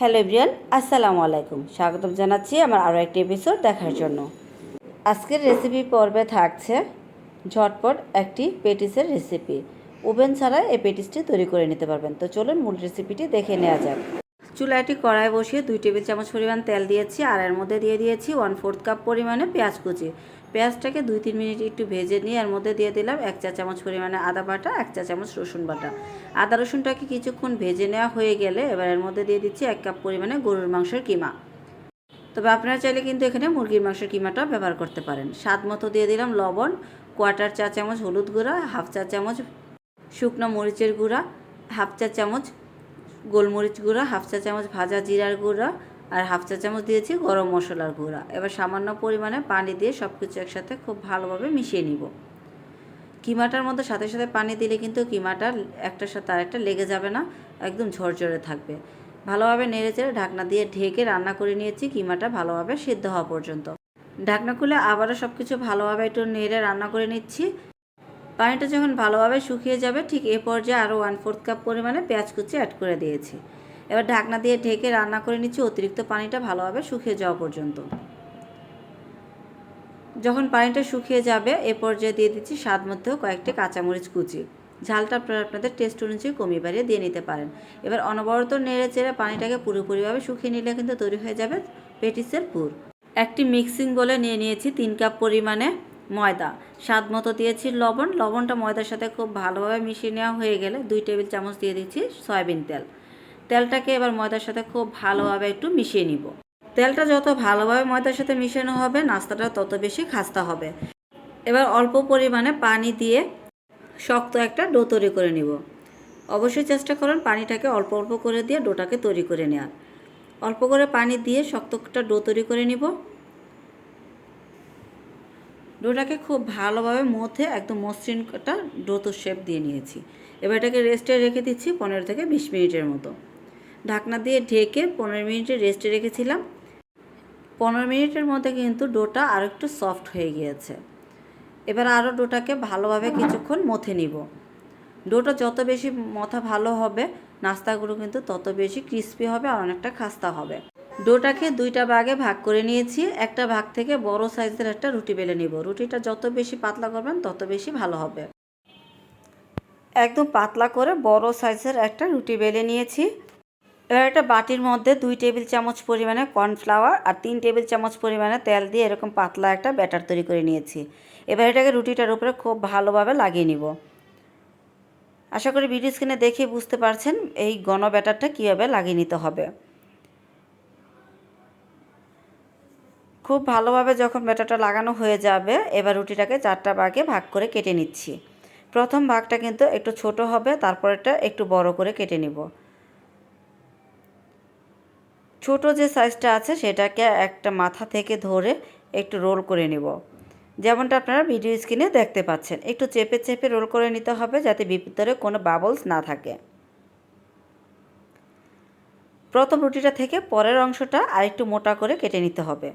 Hello everyone আসসালামু আলাইকুম। স্বাগতম জানাচ্ছি আমার আরও একটি এপিসোড দেখার জন্য। আজকের রেসিপি পর্বে থাকছে ঝটপট একটি পেটিসের রেসিপি ওভেন ছাড়া এই পেটিসটি তৈরি করে নিতে পারবেন। তো চলুন মূল রেসিপিটি দেখে নেওয়া যাক। চুলায় একটি কড়াই বসিয়ে দুই টেবিল চামচ পরিমাণ তেল দিয়েছি আর এর মধ্যে দিয়ে দিয়েছি ওয়ান ফোর্থ কাপ পরিমাণে পেঁয়াজ কুচি। পেঁয়াজটাকে দুই তিন মিনিট একটু ভেজে নিয়ে এর মধ্যে দিয়ে দিলাম এক চা চামচ পরিমাণে আদা বাটা, এক চা চামচ রসুন বাটা। আদা রসুনটাকে কিছুক্ষণ ভেজে নেওয়া হয়ে গেলে এবার এর মধ্যে দিয়ে দিচ্ছি এক কাপ পরিমাণে গরুর মাংসের কিমা। তবে আপনারা চাইলে কিন্তু এখানে মুরগির মাংসের কিমাটা ব্যবহার করতে পারেন। স্বাদ মতো দিয়ে দিলাম লবণ কোয়ার্টার চা চামচ হলুদ গুঁড়া, হাফ চা চামচ শুকনো মরিচের গুঁড়া, হাফ চা চামচ গোলমরিচ গুঁড়া, হাফ চা চামচ ভাজা জিরার গুঁড়া আর হাফ চা চামচ দিয়েছি গরম মশলার গুঁড়া। এবার সামান্য পরিমাণে পানি দিয়ে সব কিছু একসাথে খুব ভালোভাবে মিশিয়ে নিব। কিমাটার মধ্যে সাথে সাথে পানি দিলে কিন্তু কিমাটা একটার সাথে আরেকটা লেগে যাবে না, একদম ঝরঝরে থাকবে। ভালোভাবে নেড়ে চেড়ে ঢাকনা দিয়ে ঢেকে রান্না করে নিয়েছি কিমাটা ভালোভাবে সিদ্ধ হওয়া পর্যন্ত। ঢাকনা খুলে আবারও সব কিছু ভালোভাবে একটু নেড়ে রান্না করে নিচ্ছি। পানিটা যখন ভালোভাবে শুকিয়ে যাবে, ঠিক এ পর্যায়ে আরও ওয়ান ফোর্থ কাপ পরিমাণে পেঁয়াজ কুচি অ্যাড করে দিয়েছি। এবার ঢাকনা দিয়ে ঢেকে রান্না করে নিচ্ছি, অতিরিক্ত পানিটা ভালোভাবে শুকিয়ে যাওয়া পর্যন্ত। যখন পানিটা শুকিয়ে যাবে, এ পর্যায়ে দিয়ে দিচ্ছি স্বাদ মধ্যেও কয়েকটি কাঁচামরিচ কুচি। ঝালটা আপনারা আপনাদের টেস্ট অনুযায়ী কমিয়ে বাড়িয়ে দিয়ে নিতে পারেন। এবার অনবরত নেড়ে চেড়ে পানিটাকে পুরোপুরিভাবে শুকিয়ে নিলে কিন্তু তৈরি হয়ে যাবে পেটিসের পুর। একটি মিক্সিং বলে নিয়ে নিয়েছি তিন কাপ পরিমাণে ময়দা। স্বাদ মতো দিয়েছি লবণ। লবণটা ময়দার সাথে খুব ভালোভাবে মিশিয়ে নেওয়া হয়ে গেলে দুই টেবিল চামচ দিয়ে দিচ্ছি সয়াবিন তেল। তেলটাকে এবার ময়দার সাথে খুব ভালোভাবে একটু মিশিয়ে নিব। তেলটা যত ভালোভাবে ময়দার সাথে মিশানো হবে, নাস্তাটা তত বেশি খাস্তা হবে। এবার অল্প পরিমাণে পানি দিয়ে শক্ত একটা ডো তৈরি করে নিব। অবশ্যই চেষ্টা করুন পানিটাকে অল্প অল্প করে দিয়ে ডোটাকে তৈরি করে নেওয়ার অল্প করে পানি দিয়ে শক্ত একটা ডো তৈরি করে নিব। ডোটাকে খুব ভালোভাবে মধ্যে একদম মসৃণ একটা ডো তো শেপ দিয়ে নিয়েছি। এবার এটাকে রেস্টে রেখে দিচ্ছি পনেরো থেকে বিশ মিনিটের মতো। ঢাকনা দিয়ে ঢেকে পনেরো মিনিটে রেস্টে রেখেছিলাম। পনেরো মিনিটের মধ্যে কিন্তু ডোটা আরও একটু সফট হয়ে গিয়েছে। এবার আরও ডোটাকে ভালোভাবে কিছুক্ষণ মথে নিব। ডোটা যত বেশি মথা ভালো হবে, নাস্তাগুলো কিন্তু তত বেশি ক্রিস্পি হবে আর অনেকটা খাস্তা হবে। ডোটাকে দুইটা ভাগে ভাগ করে নিয়েছি। একটা ভাগ থেকে বড় সাইজের একটা রুটি বেলে নিব। রুটিটা যত বেশি পাতলা করবেন, তত বেশি ভালো হবে। একদম পাতলা করে বড় সাইজের একটা রুটি বেলে নিয়েছি। এবার একটা বাটির মধ্যে দুই টেবিল চামচ পরিমাণে কর্নফ্লাওয়ার আর তিন টেবিল চামচ পরিমাণে তেল দিয়ে এরকম পাতলা একটা ব্যাটার তৈরি করে নিয়েছি। এবার এটাকে রুটিটার উপরে খুব ভালোভাবে লাগিয়ে নিব। আশা করি ভিডিও স্ক্রিনে দেখে বুঝতে পারছেন এই গণ ব্যাটারটা কীভাবে লাগিয়ে নিতে হবে। খুব ভালোভাবে যখন ব্যাটারটা লাগানো হয়ে যাবে, এবার রুটিটাকে চারটা ভাগে ভাগ করে কেটে নিচ্ছি। প্রথম ভাগটা কিন্তু একটু ছোট হবে তারপরেটা একটু বড় করে কেটে নিব। ছোট যে সাইজটা আছে সেটাকে একটা মাথা থেকে ধরে একটু রোল করে নিব। যেমনটা আপনারা ভিডিও স্ক্রিনে দেখতে পাচ্ছেন। একটু চেপে চেপে রোল করে নিতে হবে যাতে ভিতরে কোনো বাবলস না থাকে। প্রথম রুটিটা থেকে পরের অংশটা আরেকটু মোটা করে কেটে নিতে হবে।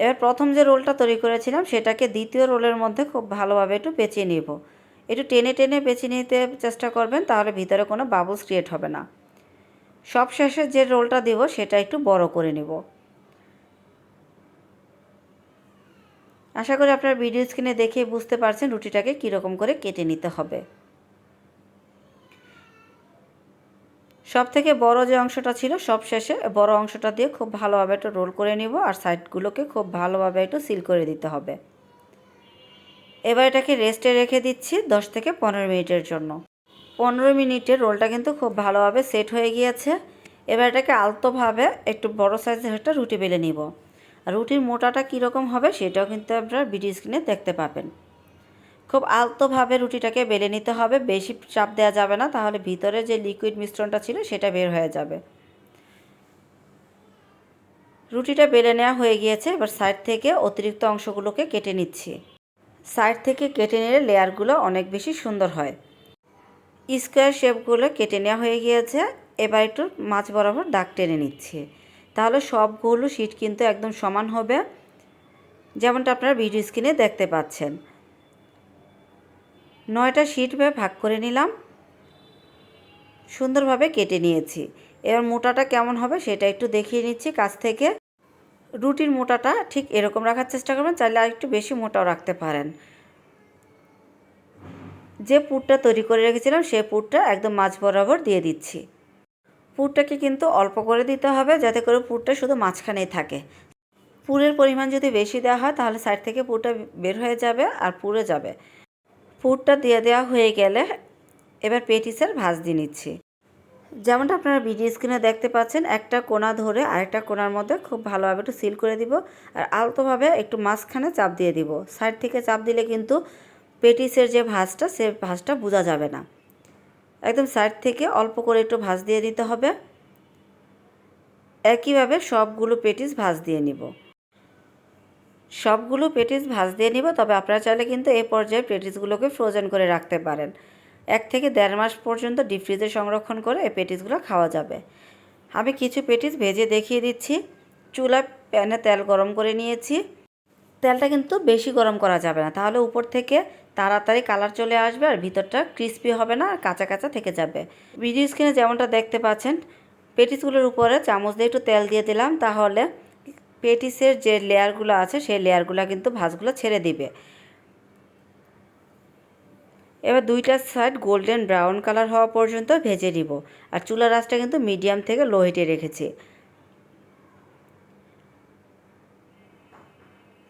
এবার প্রথম যে রোলটা তৈরি করেছিলাম, সেটাকে দ্বিতীয় রোলের মধ্যে খুব ভালোভাবে একটু পেঁচিয়ে নেব। একটু টেনে টেনে বেছে নিতে চেষ্টা করবেন, তাহলে ভিতরে কোনো বাবলস ক্রিয়েট হবে না। সব শেষে যে রোলটা দেব, সেটা একটু বড় করে নেব। আশা করি আপনার ভিডিও স্ক্রিনে দেখে বুঝতে পারছেন রুটিটাকে কীরকম করে কেটে নিতে হবে। সব থেকে বড় যে অংশটা ছিল সব শেষে বড় অংশটা দিয়ে খুব ভালোভাবে একটু রোল করে নিব, আর সাইডগুলোকে খুব ভালোভাবে একটু সিল করে দিতে হবে। এবার এটাকে রেস্টে রেখে দিচ্ছি দশ থেকে পনেরো মিনিটের জন্য। পনেরো মিনিটের রোলটা কিন্তু খুব ভালোভাবে সেট হয়ে গিয়েছে। এবার এটাকে আলতোভাবে একটু বড় সাইজের একটা রুটি বেলে নিব। আর রুটির মোটাটা কীরকম হবে সেটাও কিন্তু আপনারা ভিডিও স্ক্রিনে দেখতে পাবেন। খুব আলতোভাবে রুটিটাকে বেলে নিতে হবে, বেশি চাপ দেওয়া যাবে না, তাহলে ভিতরে যে লিকুইড মিশ্রণটা ছিল সেটা বের হয়ে যাবে। রুটিটা বেলে নেওয়া হয়ে গিয়েছে, এবার সাইড থেকে অতিরিক্ত অংশগুলোকে কেটে নিচ্ছি। সাইড থেকে কেটে নিলে লেয়ারগুলো অনেক বেশি সুন্দর হয়। স্কোয়ার শেপগুলো কেটে নেওয়া হয়ে গিয়েছে। এবার একটু মাছ বরাবর দাগ টেনে নিচ্ছে। তাহলে সবগুলো শিট কিন্তু একদম সমান হবে। যেমনটা আপনারা ভিডিও স্ক্রিনে দেখতে পাচ্ছেন। নয়টা শিট ভাগ করে নিলাম। সুন্দরভাবে কেটে নিয়েছি। এবার মোটাটা কেমন হবে সেটা একটু দেখিয়ে নিচ্ছি কাছ থেকে। রুটির মোটাটা ঠিক এরকম রাখার চেষ্টা করবেন, চাইলে আর একটু বেশি মোটাও রাখতে পারেন। যে পুরটা তৈরি করে রেখেছিলাম সেই পুরটা একদম মাছ বরাবর দিয়ে দিচ্ছি। পুরটাকে কিন্তু অল্প করে দিতে হবে, যাতে করে পুরটা শুধু মাঝখানেই থাকে। পুরের পরিমাণ যদি বেশি দেওয়া হয়, তাহলে সাইড থেকে পুরটা বের হয়ে যাবে আর পুড়ে যাবে। পুরটা দিয়ে দেওয়া হয়ে গেলে এবার পেটিসের ভাজ দিয়ে নিচ্ছি। যেমনটা আপনারা ভিডিও স্ক্রিনে দেখতে পাচ্ছেন, একটা কোনা ধরে আরেকটা কোনার মধ্যে খুব ভালোভাবে একটু সিল করে দিব আর আলতোভাবে একটু মাঝখানে চাপ দিয়ে দিব। সাইড থেকে চাপ দিলে কিন্তু পেটিসের যে ভাঁজটা, সে ভাঁজটা বোঝা যাবে না। একদম সাইড থেকে অল্প করে একটু ভাঁজ দিয়ে দিতে হবে। একইভাবে সবগুলো পেটিস ভাজ দিয়ে নিব। সবগুলো পেটিস ভাজ দিয়ে নিব, তবে আপনারা চাইলে কিন্তু এ পর্যায়ে পেটিসগুলোকে ফ্রোজেন করে রাখতে পারেন। এক থেকে দেড় মাস পর্যন্ত ডিপ ফ্রিজে সংরক্ষণ করে এই পেটিসগুলো খাওয়া যাবে। আমি কিছু পেটিস ভেজে দেখিয়ে দিচ্ছি। চুলা প্যানে তেল গরম করে নিয়েছি। তেলটা কিন্তু বেশি গরম করা যাবে না। তাহলে উপর থেকে তাড়াতাড়ি কালার চলে আসবে আর ভিতরটা ক্রিস্পি হবে না আর কাঁচা কাঁচা থেকে যাবে। ভিডিও স্ক্রিনে যেমনটা দেখতে পাচ্ছেন, পেটিসগুলোর উপরে চামচ দিয়ে একটু তেল দিয়ে দিলাম। তাহলে পেটিসের যে লেয়ারগুলো আছে, সেই লেয়ারগুলো কিন্তু ভাজগুলো ছেড়ে দিবে। এবার দুইটা সাইড গোল্ডেন ব্রাউন কালার হওয়া পর্যন্ত ভেজে নিব। আর চুলা রাসটা কিন্তু মিডিয়াম থেকে লো হিটে রেখেছি।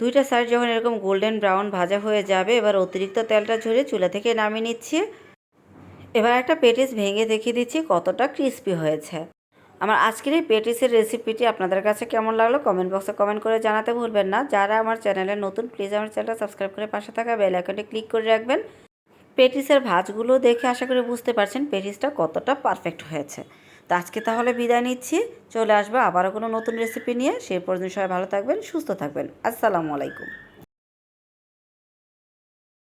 দুইটা সাইড যখন এরকম গোল্ডেন ব্রাউন ভাজা হয়ে যাবে, এবার অতিরিক্ত তেলটা ঝরিয়ে চুলা থেকে নামিয়ে নিচ্ছি। এবার একটা পেটিস ভেঙে দেখিয়ে দিচ্ছি কতটা ক্রিস্পি হয়েছে। আমার আজকের এই পেটিসের রেসিপিটি আপনাদের কাছে কেমন লাগল কমেন্ট বক্সে কমেন্ট করে জানাতে ভুলবেন না। যারা আমার চ্যানেলে নতুন প্লিজ আমার চ্যানেলটা সাবস্ক্রাইব করে পাশে থাকা বেল আইকনটি ক্লিক করে রাখবেন। পেটিসের ভাজগুলো দেখে আশা করি বুঝতে পারছেন পেটিসটা কতটা পারফেক্ট হয়েছে। তো আজকে তাহলে বিদায় নিচ্ছি, চলে আসব আবারও কোনো নতুন রেসিপি নিয়ে। সেই পর্যন্ত সবাই ভালো থাকবেন, সুস্থ থাকবেন। আসসালামু আলাইকুম।